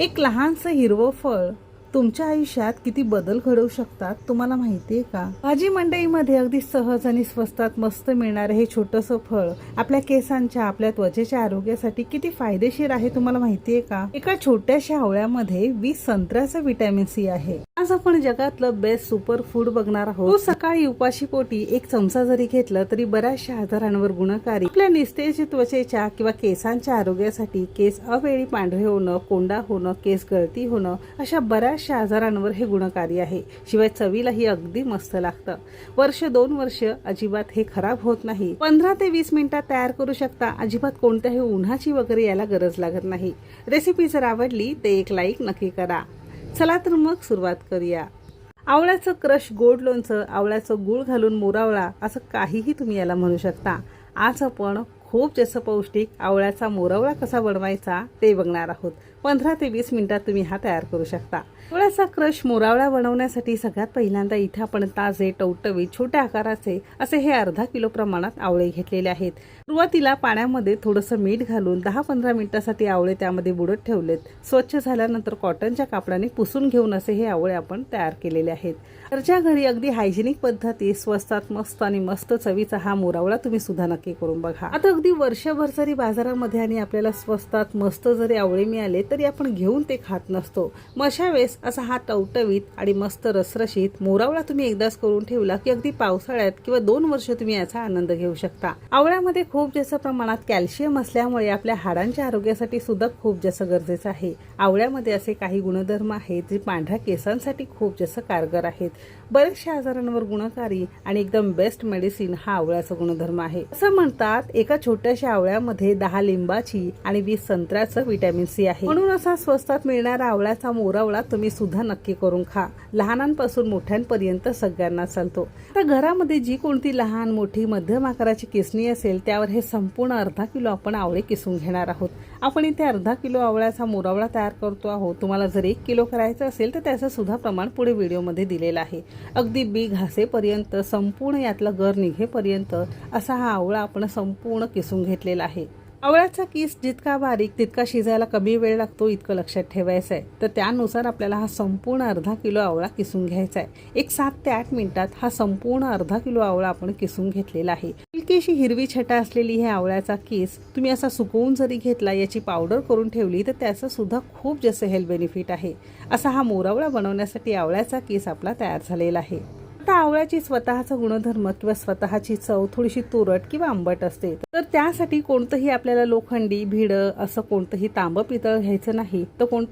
एक लहानसं हिरवं फळ तुमच्या आयुष्यात किती बदल घडवू शकतात तुम्हाला माहिती आहे का? भाजी मंडईमध्ये अगदी सहज आणि स्वस्तात मस्त मिळणारं हे छोटंसं फळ आपल्या केसांच्या आपल्या त्वचेच्या आरोग्यासाठी किती फायदेशीर आहे तुम्हाला माहिती आहे का? एका छोट्याशा आवळ्यामध्ये वीस संत्र्याचं विटॅमिन सी आहे. आज आपण जगातलं बेस्ट सुपर फूड बघणार आहोत. सकाळी उपाशी पोटी एक चमचा जरी घेतलं तरी बऱ्याचशा आजारांवर गुणकारी. आपल्या निस्तेज त्वचेच्या किंवा केसांच्या आरोग्यासाठी केस अवेळी पांढरे होणं कोंडा होणं केस गळती होणं अशा बऱ्याचशा आजारांवर हे गुणकारी आहे. शिवाय चवीलाही अगदी मस्त लागतं. वर्ष दोन वर्ष अजिबात हे खराब होत नाही. पंधरा ते वीस मिनिटात तयार करू शकता. अजिबात कोणत्याही उन्हाची वगैरे याला गरज लागत नाही. रेसिपी जर आवडली ते एक लाईक नक्की करा. चला तर मग सुरुवात करूया. आवळ्याचं क्रश गोड लोणचं आवळ्याचं गूळ घालून मोरावळा असं काहीही तुम्ही याला म्हणू शकता. आज आपण खूप जास्त पौष्टिक आवळ्याचा मोरावळा कसा बनवायचा ते बघणार आहोत. पंधरा ते वीस मिनिटात तुम्ही हा तयार करू शकता. आवळ्याचा क्रश मोरावळा बनवण्यासाठी सगळ्यात पहिल्यांदा इथे आपण ताजे टवटवी छोट्या आकाराचे असे हे अर्धा किलो प्रमाणात आवळे घेतलेले आहेत. सुरुवातीला पाण्यामध्ये थोडंसं मीठ घालून दहा पंधरा मिनिटासाठी आवळे त्यामध्ये बुडत ठेवलेत. स्वच्छ झाल्यानंतर कॉटनच्या कापडाने पुसून घेऊन असे हे आवळे आपण तयार केलेले आहेत. घरच्या घरी अगदी हायजेनिक पद्धती स्वस्तात मस्त आणि मस्त चवीचा हा मोरावळा तुम्ही सुद्धा नक्की करून बघा. आता अगदी वर्षभर जरी बाजारामध्ये आणि आपल्याला स्वस्तात मस्त जरी आवळे मिळाले तरी आपण घेऊन ते खात नसतो. मग अशा वेळेस असा हा टवटवीत आणि मस्त रसरशीत मोरावळा तुम्ही एकदाच करून ठेवला की अगदी पावसाळ्यात किंवा दोन वर्ष तुम्ही याचा आनंद घेऊ शकता. आवळ्यामध्ये खूप जास्त प्रमाणात कॅल्शियम असल्यामुळे आपल्या हाडांच्या आरोग्यासाठी सुद्धा खूप जास्त गरजेचं आहे. आवळ्यामध्ये असे काही गुणधर्म आहेत जे पांढऱ्या केसांसाठी खूप जास्त कारगर आहेत. बऱ्याचशा आजारांवर गुणकारी आणि एकदम बेस्ट मेडिसिन हा आवळ्याचा गुणधर्म आहे. असं म्हणतात एका छोट्याशा आवळ्यामध्ये दहा लिंबाची आणि वीस संत्र्याचं व्हिटॅमिन सी आहे. म्हणून असा स्वस्तात मिळणारा आवळ्याचा मोरावळा तुम्ही सुद्धा नक्की करून खा. लहानांपासून मोठ्यांपर्यंत सगळ्यांना चालतो. आता घरामध्ये जी कोणती लहान मोठी मध्यम आकाराची किसणी असेल त्यावर हे संपूर्ण अर्धा किलो आपण आवळे किसून घेणार आहोत. आपण इथे अर्धा किलो आवळ्याचा मोरावळा तयार करतो आहोत. तुम्हाला जर एक किलो करायचं असेल तर त्याचं सुद्धा प्रमाण पुढे व्हिडिओमध्ये दिलेलं आहे. अगदी बी घासेपर्यंत संपूर्ण यातलं गर निघेपर्यंत असा हा आवळा आपण संपूर्ण किसून घेतलेला आहे. आवळ्याचा किस जितका बारीक तितका शिजायला कमी वेळ लागतो इतकं लक्षात ठेवायचं आहे तर त्यानुसार आपल्याला हा संपूर्ण अर्धा किलो आवळा किसून घ्यायचा आहे एक सात ते आठ मिनिटात हा संपूर्ण अर्धा किलो आवळा आपण किसून घेतलेला आहे. हलकीशी हिरवी छटा असलेली हे आवळ्याचा किस तुम्ही असा सुकवून जरी घेतला याची पावडर करून ठेवली तर त्याचं सुद्धा खूप जास्त हेल्थ बेनिफिट आहे. असा हा मोरावळा बनवण्यासाठी आवळ्याचा किस आपला तयार झालेला आहे. फक्त आवळ्याची स्वतःचा गुणधर्म किंवा स्वतःची चव थोडीशी तुरट किंवा आंबट असते. तर त्यासाठी कोणतंही आपल्याला लोखंडी भिडं असं कोणतंही तांब पितळ घ्यायचं नाही. तर कोण